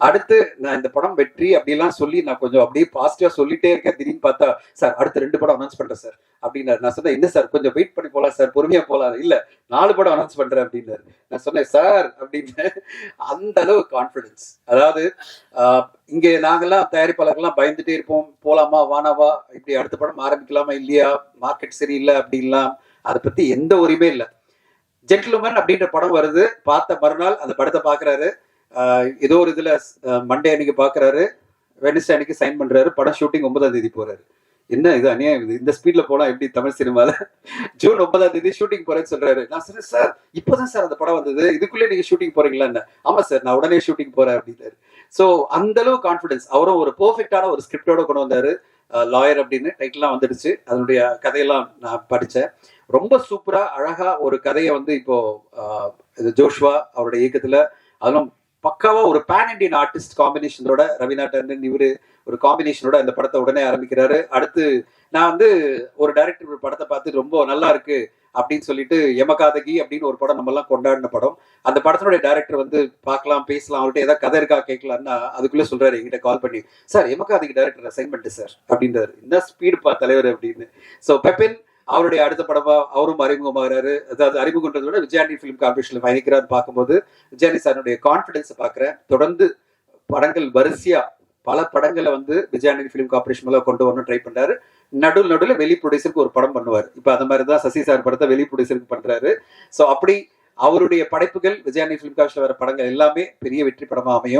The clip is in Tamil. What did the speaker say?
அடுத்து நான் இந்த படம் வெற்றி அப்படிலாம் சொல்லி நான் கொஞ்சம் அப்படியே பாசிட்டிவா சொல்லிட்டே இருக்கேன். திடீர்னு பார்த்தா சார் அடுத்து ரெண்டு படம் அனௌன்ஸ் பண்றேன் சார். அப்படின்னாரு. நான் சொன்னேன் என்ன சார் கொஞ்சம் வெயிட் பண்ணி போலாம் சார். பொறுமையா போகலாம் இல்ல நாலு படம் அனௌன்ஸ் பண்றேன் அப்படின்னாரு. நான் சொன்னேன் சார் அப்படின்னு. அந்த அளவு கான்பிடன்ஸ் அதாவது ஆஹ், இங்க நாங்கெல்லாம் தயாரிப்பாளர்கள்லாம் பயந்துட்டே இருப்போம். போலாமா வானாவா? இப்படி அடுத்த படம் ஆரம்பிக்கலாமா இல்லையா? மார்க்கெட் சரியில்லை அப்படின்லாம். அதை பத்தி எந்த உரிமே இல்லை. ஜென்டில்மேன் அப்படின்ற படம் வருது. பார்த்த மறுநாள் அந்த படத்தை பாக்குறாரு ஏதோ ஒரு இதுல மண்டே அன்னைக்கு பாக்குறாரு வெனிஸ்டே அன்னைக்கு சைன் பண்றாரு படம் ஷூட்டிங் ஒன்பதாம் தேதி போறாரு. என்ன இது அநியாயம் இது? இந்த ஸ்பீட்ல போனா எப்படி தமிழ் சினிமால? ஜூன் ஒன்பதாம் தேதி ஷூட்டிங் போறேன்னு சொல்றாரு. நான் சொன்னேன் சார் இப்போதான் சார் அந்த படம் வந்தது. இதுக்குள்ளே நீங்க ஷூட்டிங் போறீங்களா ஆமா சார் நான் உடனே ஷூட்டிங் போறேன் அப்படின்னாரு. ஸோ அந்த அளவு கான்ஃபிடன்ஸ் அவரும் ஒரு பெர்ஃபெக்டான ஒரு ஸ்கிரிப்டோட கொண்டு வந்தாரு. லாயர் அப்படின்னு டைட்டிலாம் வந்துடுச்சு. அதனுடைய கதையெல்லாம் நான் படித்தேன் ரொம்ப சூப்பரா அழகா ஒரு கதையை வந்து இப்போ ஆஹ், ஜோஷ்வா அவருடைய இயக்கத்துல அதெல்லாம் பக்காவா ஒரு பேன் இண்டியன் ஆர்டிஸ்ட் காம்பினேஷனோட ரவீனா டண்டன் இவரு ஒரு காம்பினேஷனோட அந்த படத்தை உடனே ஆரம்பிக்கிறாரு. அடுத்து நான் வந்து ஒரு டைரக்டர் ஒரு படத்தை பார்த்து ரொம்ப நல்லா இருக்கு அப்படின்னு சொல்லிட்டு எமகாதகி அப்படின்னு ஒரு படம் நம்ம எல்லாம் கொண்டாடின படம். அந்த படத்தினுடைய டைரக்டர் வந்து பார்க்கலாம் பேசலாம் அவர்கிட்ட ஏதாவது கதை இருக்கா கேட்கலாம்னா அதுக்குள்ளே சொல்றாரு எங்கிட்ட கால் பண்ணி sir Yamakaathaghi director assignment sir அப்படின்றாரு. என்ன ஸ்பீடுப்பா தலைவர் அப்படின்னு. ஸோ பெப்பின் அவருடைய அடுத்த படமா அவரும் அறிமுகமாகிறாரு. அதாவது அறிமுகன்றதை விட விஜயாண்டி ஃபிலிம் காம்படிஷன்ல பயணிக்கிறார் பார்க்கும்போது விஜயாண்டி சாருடைய கான்ஃபிடன்ஸை பார்க்குறேன். தொடர்ந்து படங்கள் வரிசையா பல படங்களை வந்து விஜயாண்டி ஃபிலிம் கார்பரேஷன் மேல கொண்டு வரணும் ட்ரை பண்றாரு. நடுவில் நடுவில் வெளி ப்ரொடியூசருக்கு ஒரு படம் பண்ணுவார். இப்போ அந்த மாதிரி தான் சசி சார் படத்தை வெளி ப்ரொடியூசருக்கு பண்றாரு. ஸோ அப்படி அவருடைய படைப்புகள் விஜயாண்டி ஃபிலிம் கார்பரேஷன் வர படங்கள் எல்லாமே பெரிய வெற்றி படமா அமையும்.